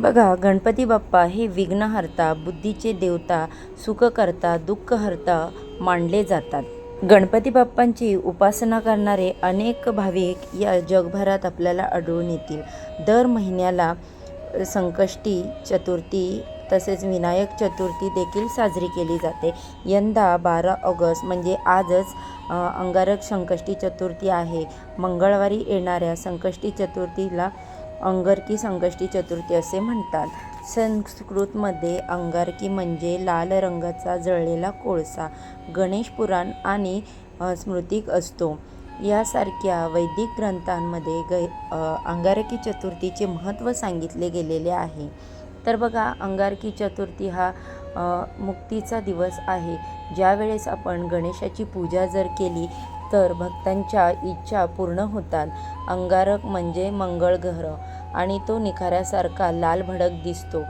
बघा गणपती बाप्पा हे विघ्नहर्ता बुद्धीचे देवता सुखकर्ता दुःखहर्ता मानले जातात. गणपती बाप्पांची उपासना करणारे अनेक भाविक या जगभरात आपल्याला आढळून येतील. दर महिन्याला संकष्टी चतुर्थी तसेच विनायक चतुर्थी देखील साजरी केली जाते. यंदा बारा ऑगस्ट म्हणजे आजच अंगारक संकष्टी चतुर्थी आहे. मंगळवारी येणाऱ्या संकष्टी चतुर्थीला अंगारकी संकष्टी चतुर्थी असे म्हणतात. संस्कृतमध्ये अंगारकी म्हणजे लाल रंगाचा जळलेला कोळसा गणेश पुराण आणि स्मृतिक असतो. यासारख्या वैदिक ग्रंथांमध्ये गै अंगारकी चतुर्थीचे महत्त्व सांगितले गेलेले आहे. तर बघा अंगारकी चतुर्थी हा मुक्तीचा दिवस आहे. ज्यावेळेस आपण गणेशाची पूजा जर केली तर भक्तांच्या इच्छा पूर्ण होतात. अंगारक म्हणजे मंगळ ग्रह. आणि तो निखाऱ्यासारखा लाल भडक दिसतो.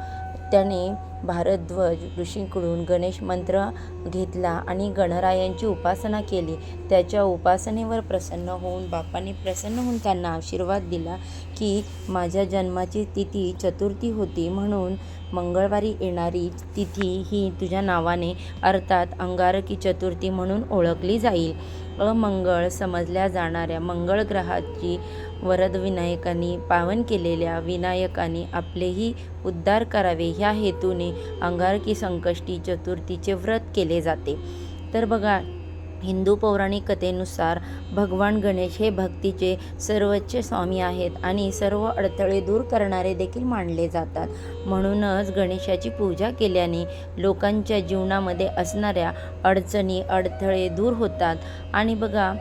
त्याने भारद्वज ऋषींकडून गणेश मंत्र घेतला आणि गणरायांची उपासना केली. त्याच्या उपासनेवर प्रसन्न होऊन बापांनी प्रसन्न होऊन त्यांना आशीर्वाद दिला की माझ्या जन्माची तिथी चतुर्थी होती म्हणून मंगळवारी येणारी तिथी ही तुझ्या नावाने अर्थात अंगारकी चतुर्थी म्हणून ओळखली जाईल. अमंगळ समजल्या जाणाऱ्या मंगळ ग्रहाची वरद विनायकांनी पावन केलेल्या विनायकांनी आपलेही उद्धार करावे. ह्या हेतूने अंगारकी संकष्टी चतुर्थीचे व्रत केले जाते. तर बघा हिंदू पौराणिक कथेनुसार भगवान गणेश हे भक्तीचे सर्वोच्च स्वामी आहेत आणि सर्व अडथळे दूर करणारे देखील मानले जातात. म्हणूनच गणेशाची पूजा केल्याने लोकांच्या जीवनामध्ये असणाऱ्या अडचणी अडथळे दूर होतात. आणि बघा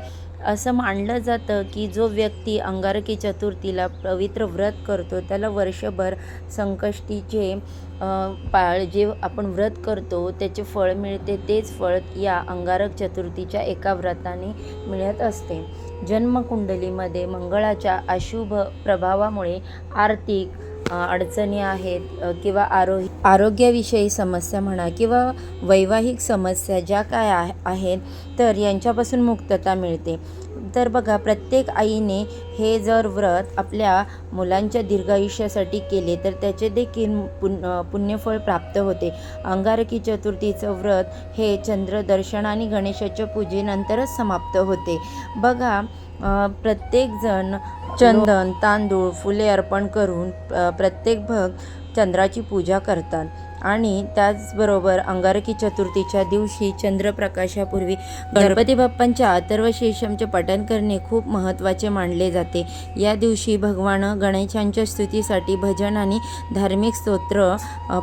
असं मानलं जातं की जो व्यक्ती अंगारकी चतुर्थीला पवित्र व्रत करतो त्याला वर्षभर संकष्टीचे पाळ जे आपण व्रत करतो त्याचे फळ मिळते तेच फळ या अंगारक चतुर्थीच्या एका व्रताने मिळत असते. जन्मकुंडलीमध्ये मंगळाच्या अशुभ प्रभावामुळे आर्थिक अडचणी आहेत किंवा आरो आरोग्याविषयी समस्या म्हणा किंवा वैवाहिक समस्या ज्या काय आहे आहेत तर यांच्यापासून मुक्तता मिळते. तर बघा प्रत्येक आईने हे जर व्रत आपल्या मुलांच्या दीर्घायुष्यासाठी केले तर त्याचे देखील पुन पुण्यफळ प्राप्त होते. अंगारकी चतुर्थीचं व्रत हे चंद्रदर्शन आणि गणेशाच्या पूजेनंतरच समाप्त होते. बघा प्रत्येकजण चंदन तांदूळ फुले अर्पण करून प्रत्येक भक्त चंद्राची पूजा करतात. आणि त्याचबरोबर अंगारकी चतुर्थीच्या दिवशी चंद्रप्रकाशापूर्वी गणपती बाप्पांच्या अथर्व शीर्षमचे पठण करणे खूप महत्त्वाचे मानले जाते. या दिवशी भगवान गणेशांच्या स्तुतीसाठी भजन आणि धार्मिक स्तोत्र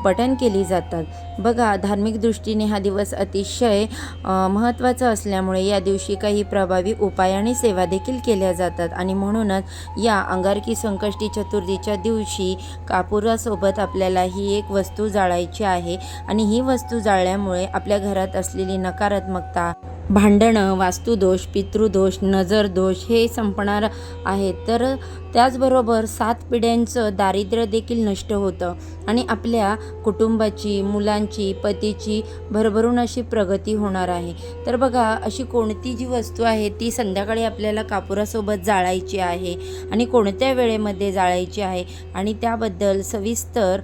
पठण केली जातात. बघा धार्मिक दृष्टीने हा दिवस अतिशय महत्त्वाचा असल्यामुळे या दिवशी काही प्रभावी उपाय आणि सेवा देखील केल्या जातात. आणि म्हणूनच या अंगारकी संकष्टी चतुर्थीच्या दिवशी कापुरासोबत आपल्याला ही एक वस्तू जाळायची आहे आणि ही वस्तू जाळल्यामुळे आपल्या घरात असलेली नकारात्मकता भांडणं वास्तुदोष पितृदोष नजरदोष हे संपणार आहेत. तर त्याचबरोबर सात पिढ्यांचं दारिद्र्य देखील नष्ट होतं आणि आपल्या कुटुंबाची मुलांची पतीची भरभरून अशी प्रगती होणार आहे. तर बघा अशी कोणती जी वस्तू आहे ती संध्याकाळी आपल्याला कापुरासोबत जाळायची आहे आणि कोणत्या वेळेमध्ये जाळायची आहे आणि त्याबद्दल सविस्तर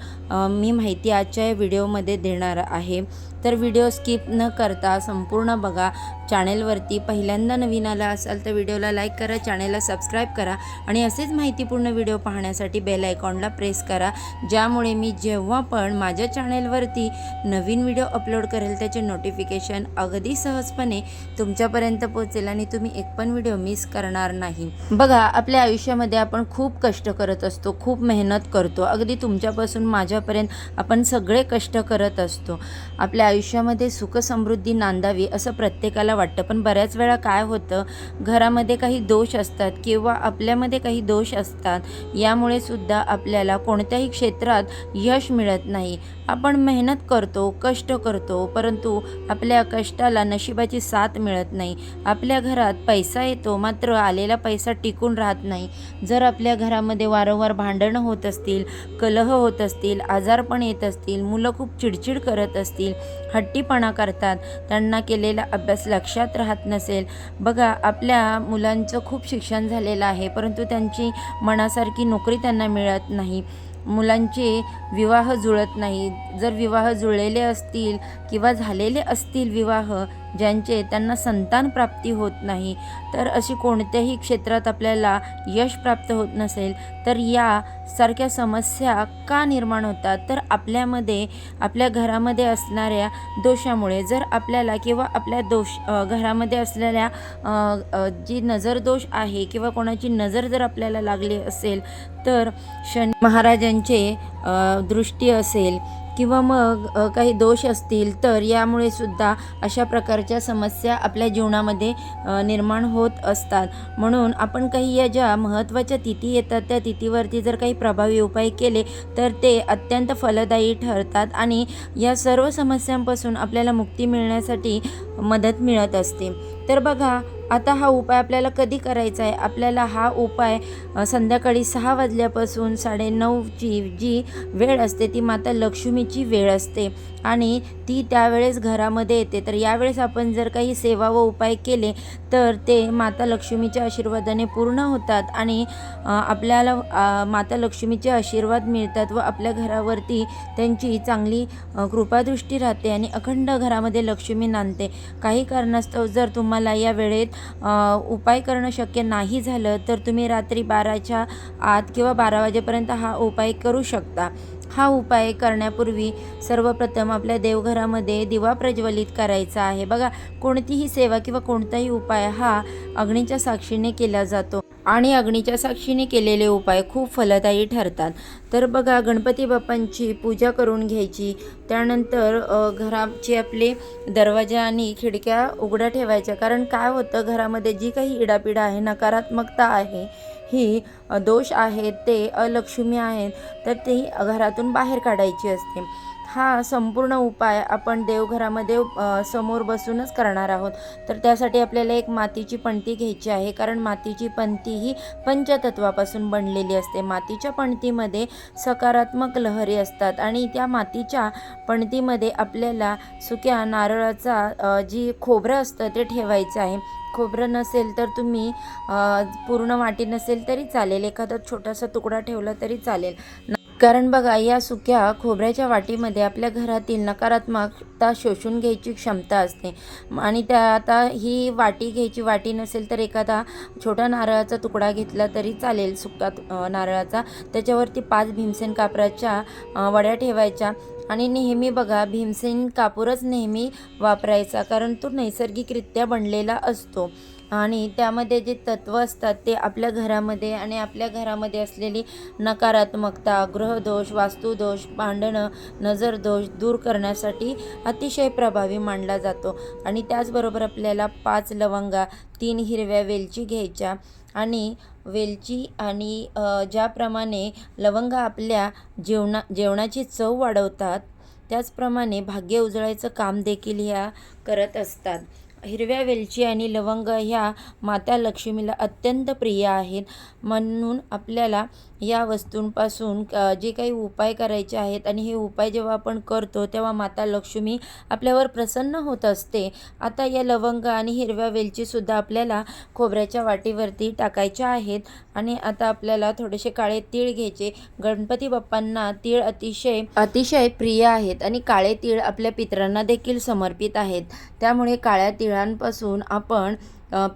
मी माहिती आजच्या या व्हिडिओमध्ये देणार आहे. तर व्हिडिओ स्किप न करता संपूर्ण बघा. चॅनेलवरती पहिल्यांदा नवीन आला असाल तर व्हिडिओला लाईक करा चॅनेलला सबस्क्राईब करा आणि असेच माहितीपूर्ण व्हिडिओ पाहण्यासाठी बेल आयकॉनला प्रेस करा. ज्यामुळे मी जेव्हा पण माझ्या चॅनेलवरती नवीन व्हिडिओ अपलोड करेल त्याचे नोटिफिकेशन अगदी सहजपणे तुमच्यापर्यंत पोहोचेल आणि तुम्ही एक पण व्हिडिओ मिस करणार नाही. बघा आपल्या आयुष्यामध्ये आपण खूप कष्ट करत असतो खूप मेहनत करतो. अगदी तुमच्यापासून माझ्यापर्यंत आपण सगळे कष्ट करत असतो. आपल्या आयुष्यामध्ये सुखसमृद्धी नांदावी असं प्रत्येकाला वाटतं. पण बऱ्याच वेळा काय होतं घरामध्ये काही दोष असतात किंवा आपल्यामध्ये काही दोष असतात यामुळे सुद्धा आपल्याला कोणत्याही क्षेत्रात यश मिळत नाही. आपण मेहनत करतो कष्ट करतो परंतु आपल्या कष्टाला नशिबाची साथ मिळत नाही. आपल्या घरात पैसा येतो मात्र आलेला पैसा टिकून राहत नाही. जर आपल्या घरामध्ये वारंवार भांडणं होत असतील कलह होत असतील आजारपण येत असतील मुलं खूप चिडचिड करत असतील हट्टीपणा करतात त्यांना केलेला अभ्यास लक्षात राहत नसेल. बघा आपल्या मुलांचं खूप शिक्षण झालेलं आहे परंतु त्यांची मनासारखी नोकरी त्यांना मिळत नाही. मुलांचे विवाह जुळत नाही. जर विवाह जुळलेले असतील किंवा झालेले असतील विवाह ज्यांचे त्यांना संतान प्राप्ती होत नाही तर अशी कोणत्याही क्षेत्रात आपल्याला यश प्राप्त होत नसेल तर या सारख्या समस्या का निर्माण होतात? तर आपल्यामध्ये आपल्या घरामध्ये असणाऱ्या दोषामुळे जर आपल्याला किंवा आपल्या दोष घरामध्ये असलेल्या जी नजर दोष आहे किंवा कोणाची नजर जर आपल्याला लागली असेल तर शनी महाराजांचे दृष्टी असेल किंवा मग काही दोष असतील तर यामुळे सुद्धा अशा प्रकारच्या समस्या आपल्या जीवनामध्ये निर्माण होत असतात. म्हणून आपण काही या ज्या महत्त्वाच्या तिथी येतात त्या तिथीवरती जर काही प्रभावी उपाय केले तर ते अत्यंत फलदायी ठरतात आणि या सर्व समस्यांपासून आपल्याला मुक्ती मिळण्यासाठी मदत मिळत असते. तर बघा आता हा उपाय आपल्याला कधी करायचा आहे? आपल्याला हा उपाय संध्याकाळी सहा वाजल्यापासून साडेनऊची जी वेळ असते ती माता लक्ष्मीची वेळ असते. आणि ती त्यावेळेस घरामध्ये येते. तर यावेळेस आपण जर काही सेवा व उपाय केले तर ते माता लक्ष्मीच्या आशीर्वादाने पूर्ण होतात आणि आपल्याला माता लक्ष्मीचे आशीर्वाद मिळतात व आपल्या घरावरती त्यांची चांगली कृपादृष्टी राहते आणि अखंड घरामध्ये लक्ष्मी नांदते. काही कारणास्तव जर तुम्हाला या वेळेत उपाय करणं शक्य नाही झालं तर तुम्ही रात्री बाराच्या आत किंवा बारा वाजेपर्यंत हा उपाय करू शकता. हा उपाय करण्यापूर्वी सर्वप्रथम आपल्या देवघरामध्ये दिवा प्रज्वलित करायचा आहे. बघा कोणतीही सेवा किंवा कोणताही उपाय हा अग्नीच्या साक्षीने केला जातो. आणि अग्नीच्या साक्षीने केलेले उपाय खूप फलदायी ठरतात. तर बघा गणपती बाप्पांची पूजा करून घ्यायची. त्यानंतर घराचे आपले दरवाजा आणि खिडक्या उघड्या ठेवायच्या. कारण काय होतं घरामध्ये जी काही इडापिडा आहे नकारात्मकता आहे ही दोष आहेत ते अलक्ष्मी आहेत तर ती घरातून बाहेर काढायची असते. हा संपूर्ण उपाय आपण देवघरामध्ये समोर बसूनच करणार आहोत. तर त्यासाठी आपल्याला एक मातीची पणती घ्यायची आहे. कारण मातीची पणती ही पंचतत्वापासून बनलेली असते. मातीच्या पणतीमध्ये सकारात्मक लहरी असतात आणि त्या मातीच्या पणतीमध्ये आपल्याला सुक्या नारळाचा जी खोबरं असतं ते ठेवायचं आहे. खोबरं नसेल तर तुम्ही पूर्ण वाटी नसेल तरी चालेल. एखादा छोटासा तुकडा ठेवला तरी चालेल. कारण बघा या सुक्या खोबऱ्याच्या वाटीमध्ये आपल्या घरातील नकारात्मकता शोषून घ्यायची क्षमता असते. आणि त्या आता ही वाटी घ्यायची वाटी नसेल तर एखादा छोटा नारळाचा तुकडा घेतला तरी चालेल सुका नारळाचा. त्याच्यावरती पाच भीमसेन कापराच्या वड्या ठेवायच्या. आणि नेहमी बघा भीमसेन कापूरच नेहमी वापरायचा कारण तो नैसर्गिकरित्या बनलेला असतो. आणि त्यामध्ये जे तत्त्व असतात ते आपल्या घरामध्ये आणि आपल्या घरामध्ये असलेली नकारात्मकता ग्रहदोष वास्तुदोष भांडणं नजरदोष दूर करण्यासाठी अतिशय प्रभावी मानला जातो. आणि त्याचबरोबर आपल्याला पाच लवंगा तीन हिरव्या वेलची घ्यायच्या आणि वेलची आणि ज्याप्रमाणे लवंगा आपल्या जेवणा जेवणाची चव वाढवतात त्याचप्रमाणे भाग्य उजळायचं काम देखील ह्या करत असतात. हिरव्या वेलची आणि लवंग ह्या माता लक्ष्मीला अत्यंत प्रिय आहेत. म्हणून आपल्याला या वस्तूंपासून जे काही उपाय करायचे आहेत आणि हे उपाय जेव्हा आपण करतो तेव्हा माता लक्ष्मी आपल्यावर प्रसन्न होत असते. आता या लवंग आणि हिरव्या वेलचीसुद्धा आपल्याला खोबऱ्याच्या वाटीवरती टाकायच्या आहेत आणि आता आपल्याला थोडेसे काळे तीळ घ्यायचे. गणपती बाप्पांना तीळ अतिशय अतिशय प्रिय आहेत आणि काळे तीळ आपल्या पितरांना देखील समर्पित आहेत. त्यामुळे काळ्या तिळांपासून आपण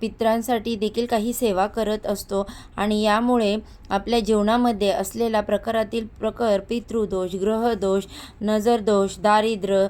पितरांसाठी देखील काही सेवा करत असतो. आणि यामुळे आपल्या जीवनामध्ये असलेला प्रकारातील प्रकार पितृदोष ग्रहदोष नजरदोष दारिद्र्य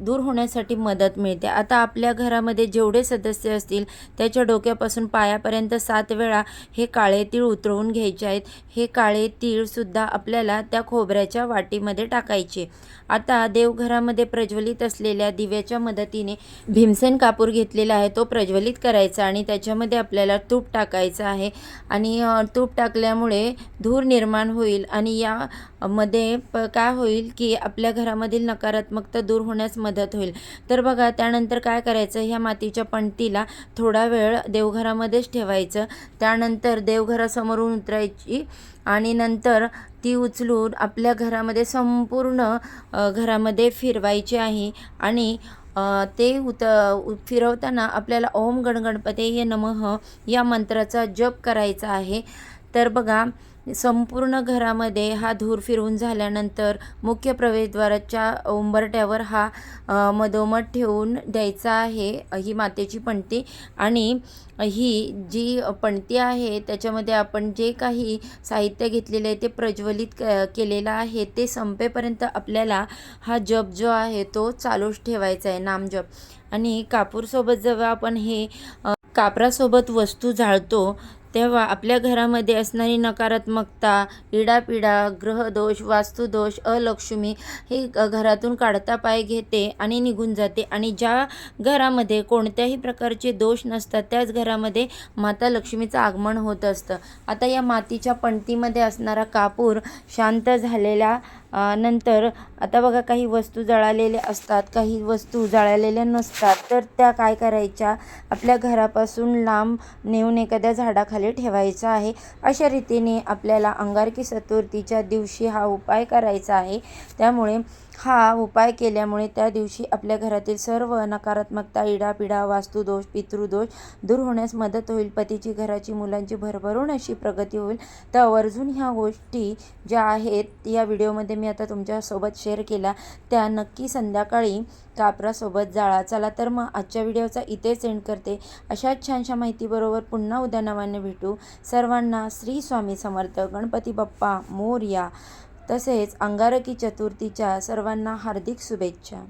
दूर होण्यासाठी मदत मिळते. आता आपल्या घरामध्ये जेवढे सदस्य असतील त्याच्या डोक्यापासून पायापर्यंत सात वेळा हे काळे तीळ उतरवून घ्यायचे आहेत. हे काळे तीळसुद्धा आपल्याला त्या खोबऱ्याच्या वाटीमध्ये टाकायचे. आता देवघरामध्ये प्रज्वलित असलेल्या दिव्याच्या मदतीने भीमसेन कापूर घेतलेला आहे. तो प्रज्वलित करायचा आणि त्याच्यामध्ये आपल्याला तूप टाकायचं आहे. आणि तूप टाकल्यामुळे धूर निर्माण होईल आणि यामध्ये प काय होईल की आपल्या घरामधील नकारात्मकता दूर होण्यास मदत होईल. तर बघा त्यानंतर काय करायचं? ह्या मातीच्या पणतीला थोडा वेळ देवघरामध्येच ठेवायचं. त्यानंतर देवघरासमोरून उतरायची आणि नंतर ती उचलून आपल्या घरामध्ये संपूर्ण घरामध्ये फिरवायची आहे. आणि ते उत फिरवताना आपल्याला ओम गणगणपते नमः या मंत्राचा जप करायचा आहे. तर बघा संपूर्ण घरामध्ये हा धूर फिरवून झाल्यानंतर मुख्य प्रवेशद्वाराच्या उंबरट्यावर हा मधोमध ठेवून द्यायचा आहे ही मातेची पणती आणि ही जी पणती आहे त्याच्यामध्ये आपण जे काही साहित्य घेतलेलं आहे ते प्रज्वलित क केलेलं आहे ते संपेपर्यंत आपल्याला हा जप जो आहे तो चालूच ठेवायचा आहे नामजप. आणि कापूरसोबत जेव्हा आपण हे कापरासोबत वस्तू जाळतो तेव्हा आपल्या घरामध्ये असणारी नकारात्मकता इडापिडा ग्रहदोष वास्तुदोष अलक्ष्मी हे घरातून काढता पाय घेते आणि निघून जाते. आणि ज्या घरामध्ये कोणत्याही प्रकारचे दोष नसतात त्याच घरामध्ये माता लक्ष्मीचं आगमन होत असतं. आता या मातीच्या पणतीमध्ये असणारा कापूर शांत झालेला नंतर आता बघा काही वस्तू जळालेल्या असतात काही वस्तू जळालेल्या नसतात तर त्या काय करायच्या? आपल्या घरापासून लांब नेऊन एखाद्या झाडाखाली ठेवायचा आहे. अशा रीतीने आपल्याला अंगारकी चतुर्थीच्या दिवशी हा उपाय करायचा आहे. त्यामुळे हा उपाय केल्यामुळे त्या दिवशी आपल्या घरातील सर्व नकारात्मकता इडापिडा वास्तुदोष पितृदोष दूर होण्यास मदत होईल. पतीची घराची मुलांची भरभरून अशी प्रगती होईल. तर आवर्जून ह्या गोष्टी ज्या आहेत या व्हिडिओमध्ये मी आता तुमच्यासोबत शेअर केल्या. त्या नक्की संध्याकाळी कापरासोबत जाळा. चला तर मग आजच्या व्हिडिओचा इथेच एंड करते. अशाच छानशा माहितीबरोबर पुन्हा उद्या नवाने भेटू. सर्वांना श्री स्वामी समर्थ. गणपती बाप्पा मोरया. तसेच अंगारकी चतुर्थीच्या सर्वांना हार्दिक शुभेच्छा.